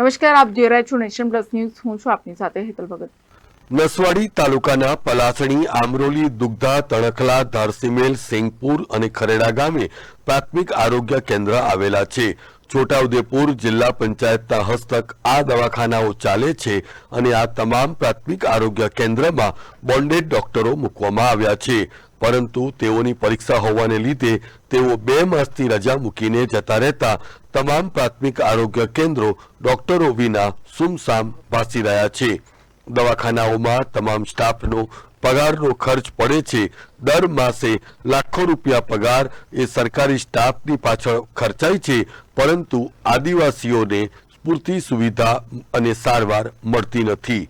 નમસ્કાર, આપ જોઈ રહ્યા છો નેશન પ્લસ ન્યૂઝ. હું છું આપની સાથે હેતલ ભગત. નસવાડી તાલુકાના પલાસણી, આમરોલી, દુગ્ધા, તણખલા, ધારસીમેલ, સિંગપુર અને ખરેડા ગામે પ્રાથમિક આરોગ્ય કેન્દ્ર આવેલા છે. છોટાઉદેપુર જિલ્લા પંચાયતના હસ્તક આ દવાખાનાઓ ચાલે છે અને આ તમામ પ્રાથમિક આરોગ્ય કેન્દ્રમાં બોન્ડેડ ડોક્ટરો મૂકવામાં આવ્યા છે. પરંતુ તેઓની પરીક્ષા હોવાને લીધે તેઓ બે માસથી રજા મૂકીને જતા રહેતા તમામ પ્રાથમિક આરોગ્ય કેન્દ્રો ડોક્ટરો વિના સુમસામ ભાસી રહ્યા છે. દવાખાનાઓમાં તમામ સ્ટાફનો પગારનો ખર્ચ પડે છે. દર માસે લાખો રૂપિયા પગાર એ સરકારી સ્ટાફની પાછળ ખર્ચાય છે, પરંતુ આદિવાસીઓને પૂરતી સુવિધા અને સારવાર મળતી નથી.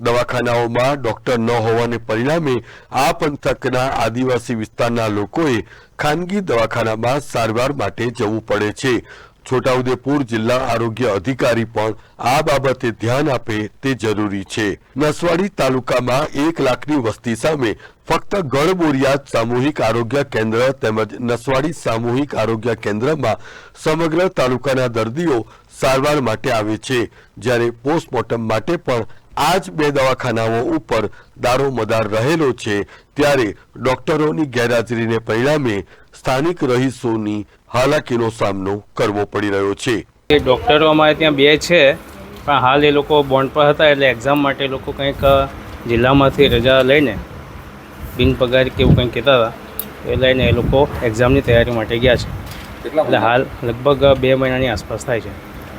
દવાખાનાઓમાં ડોક્ટર ન હોવાને પરિણામે આ પંથકના આદિવાસી વિસ્તારના લોકોએ ખાનગી દવાખાનામાં સારવાર માટે જવું પડે છે. છોટાઉદેપુર જિલ્લા આરોગ્ય અધિકારી પણ આ બાબતે ધ્યાન આપે તે જરૂરી છે. નસવાડી તાલુકામાં એક લાખની વસ્તી સામે ફક્ત ગણબોરિયાદ સામૂહિક આરોગ્ય કેન્દ્ર તેમજ નસવાડી સામૂહિક આરોગ્ય કેન્દ્રમાં સમગ્ર તાલુકાના દર્દીઓ સારવાર માટે આવે છે. જ્યારે પોસ્ટમોર્ટમ માટે પણ આ જ બે દવાખાનાઓ ઉપર દારો મદાર રહેલો છે ત્યારે ડોક્ટરોની ગેરહાજરીને પરિણામે સ્થાનિક રહીશોની હાલાકીનો સામનો કરવો પડી રહ્યો છે. એ ડૉક્ટરો અમારે ત્યાં બે છે પણ હાલ એ લોકો બોન્ડ પર હતા એટલે એક્ઝામ માટે લોકો કંઈક જિલ્લામાંથી રજા લઈને બિન પગાર કે એવું કંઈક કહેતા હતા એ લઈને એ લોકો એક્ઝામની તૈયારી માટે ગયા છે. એટલે હાલ લગભગ બે મહિનાની આસપાસ થાય છે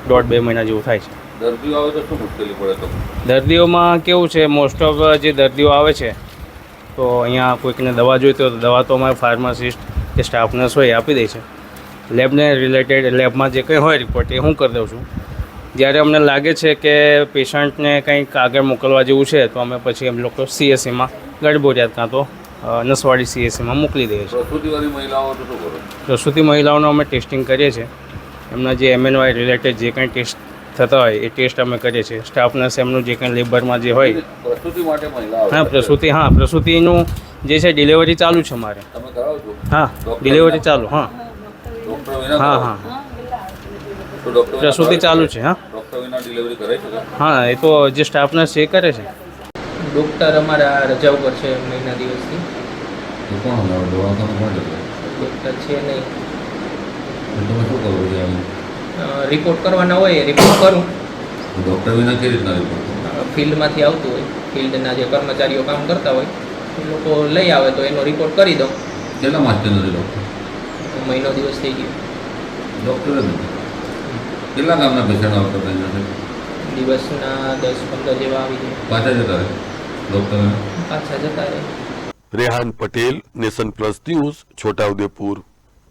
દોઢ બે મહિના જેવું થાય છે. દર્દીઓ આવે તો શું મુશ્કેલી પડે તો? દર્દીઓમાં કેવું છે મોસ્ટ ઓફ જે દર્દીઓ આવે છે તો અહીંયા કોઈકને દવા જોઈતી હોય તો દવા તો અમારે ફાર્માસિસ્ટ કે સ્ટાફ નર્સ હોય એ આપી દે છે. લેબને રિલેટેડ લેબમાં જે કંઈ હોય રિપોર્ટ એ હું કરી દઉં છું. જ્યારે અમને લાગે છે કે પેશન્ટને કંઈક આગળ મોકલવા જેવું છે તો અમે પછી એમ લોકો સીએસસીમાં ગડબોરિયાદ કાં તો નસવાડી સીએસસીમાં મોકલી દઈએ છીએ. પ્રસૂતિવાળી મહિલાઓ તો શું કરો? પ્રસૂતિ મહિલાઓનું અમે ટેસ્ટિંગ કરીએ છીએ. એમના જે એમએનવાય રિલેટેડ જે કંઈ ટેસ્ટ થતા હોય એ ટેસ્ટ અમે કરીએ છીએ. સ્ટાફ નર્સ એમનું જે કંઈ લેબરમાં જે હોય. પ્રસૂતિ માટે હા પ્રસૂતિ હા પ્રસૂતિનું જે છે ડિલિવરી ચાલુ છે મારે હા ડિલિવરી ચાલુ હા. ડોક્ટર હા હા. પ્રસૂતિ ચાલુ છે હા. ડોક્ટર વિના ડિલિવરી કરાવી શકે હા એ તો જે સ્ટાફ નર્સ છે એ કરે છે. ડૉક્ટર અમારા રજા ઉપર છે મહિના દિવસથી. ડૉક્ટર છે નહીં. રિપોર્ટ કરવાના હોય એ રિપોર્ટ કરું. ડોક્ટર વિના કેવી રીતના રિપોર્ટ ફિલ્ડમાંથી આવતું હોય. ફિલ્ડના જે કર્મચારીઓ કામ કરતા હોય એ લોકો લઈ આવે તો એનો રિપોર્ટ કરી દઉં. કેટલા માસથી નથી ડોક્ટર મહિનો દિવસ થઈ ગયો. ડોક્ટર જ નથી. કેટલા ગામના પેશન્ટ આવતા ત્યાં દિવસના દસ પંદર જેવા આવી જાય. પાછા જતા રહે? ડોક્ટર પાછા જતા રહે. Rehan Patel nation plus news Chhota Udepur.